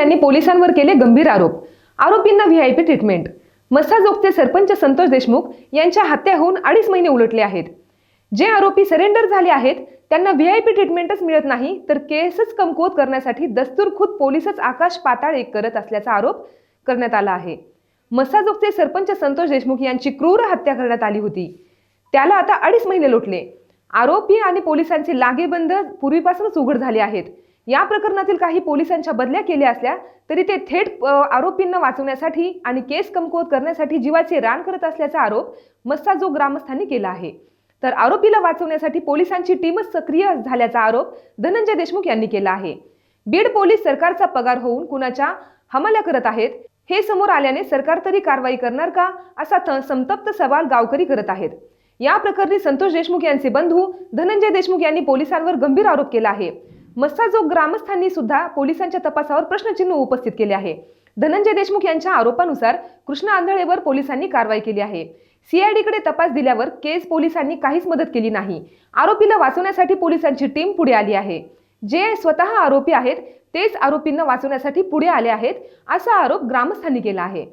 यांनी पोलिसांवर केले गंभीर आरोप. आरोपींना व्हीआयपी ट्रीटमेंट मस्साजोगचे सरपंच संतोष देशमुख यांच्या हत्या होऊन अडीच महिने उलटले आहेत. जे आरोपी सरेंडर झाले आहेत त्यांना व्हीआयपी ट्रीटमेंटच मिळत नाही तर केसच कमकुवत करण्यासाठी दस्तूरखुद पोलीसच आकाश पाताळ एक करत असल्याचा आरोप करण्यात आला आहे. मस्साजोगचे सरपंच संतोष देशमुख यांची क्रूर हत्या करण्यात आली होती. त्याला आता अडीच महिने लोटले. आरोपी आणि पोलिसांचे लागेबंद पूर्वीपासूनच उघड झाले आहेत. या प्रकरणातील काही पोलिसांच्या बदल्या केल्या असल्या तरी ते थेट आरोपींना वाचवण्यासाठी आणि केस कमकुवत करण्यासाठी जीवाचे रान करत असल्याचा आरोप मस्साजोग ग्रामस्थांनी केला आहे. तर आरोपीला वाचवण्यासाठी पोलिसांची टीमच सक्रिय झाल्याचा आरोप धनंजय देशमुख यांनी केला आहे. बीड पोलीस सरकारचा पगार होऊन कुणाच्या हमाल्या करत आहेत हे समोर आल्याने सरकार तरी कारवाई करणार का असा संतप्त सवाल गावकरी करत आहेत. या प्रकरणी संतोष देशमुख यांचे बंधू धनंजय देशमुख यांनी पोलिसांवर गंभीर आरोप केला आहे. मस्ताजोग ग्रामस्थांनी सुद्धा पोलिसांच्या तपासावर प्रश्नचिन्ह उपस्थित केले आहे. धनंजय देशमुख यांच्या आरोपानुसार कृष्ण आंधळेवर पोलिसांनी कारवाई केली आहे. सीआयडीकडे तपास दिल्यावर केस पोलिसांनी काहीच मदत केली नाही. आरोपीला वाचवण्यासाठी पोलिसांची टीम पुढे आली आहे. जे स्वतः आरोपी आहेत तेच आरोपींना वाचवण्यासाठी पुढे आले आहेत असा आरोप ग्रामस्थांनी केला आहे.